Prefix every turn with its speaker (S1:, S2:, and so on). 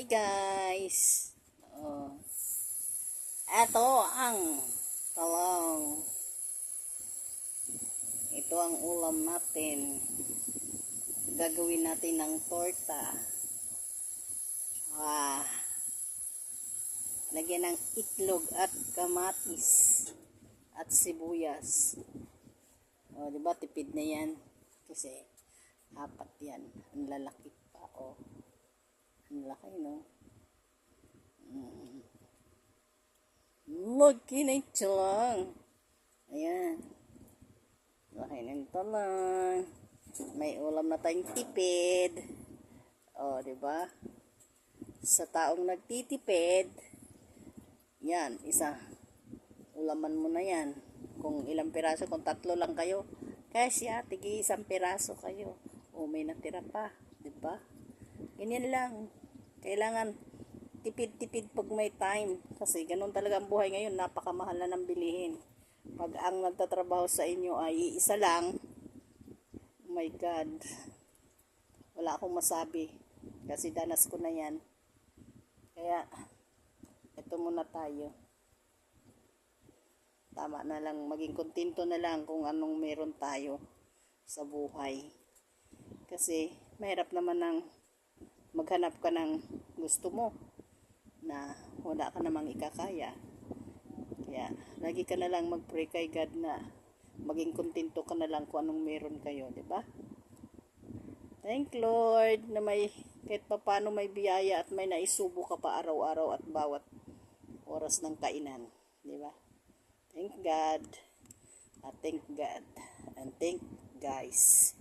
S1: Hi guys! Oh. Ito ang talong. Ito ang ulam natin. Gagawin natin ng torta. Ah. Lagyan ng itlog at kamatis at sibuyas. O, di ba tipid na yan? Kasi apat yan. Ang lalaki pa. O. Ang laki, no? Mm. Laki na lang. Ayan. Laki na ito lang. May ulam na tayong tipid. O, di ba? Sa taong nagtitipid, yan, isa. Ulaman mo na yan. Kung ilang piraso, kung tatlo lang kayo, kasi tigi isang piraso kayo. O may natira pa, di ba? Ganyan lang. Kailangan tipid-tipid pag may time. Kasi ganun talaga ang buhay ngayon. Napakamahal na ng bilihin. Pag ang nagtatrabaho sa inyo ay isa lang, oh my God. Wala akong masabi. Kasi danas ko na yan. Kaya, ito muna tayo. Tama na lang, maging kontento na lang kung anong meron tayo sa buhay. Kasi, mahirap naman ng maghanap ka ng gusto mo na wala ka namang ikakaya. Kaya, lagi ka na lang mag-pray kay God na maging kontento ka na lang kung anong meron kayo, di ba? Thank Lord na may kahit pa paano may biyaya at may naisubo ka pa araw-araw at bawat oras ng kainan, di ba? Thank God. At thank God. And thank guys.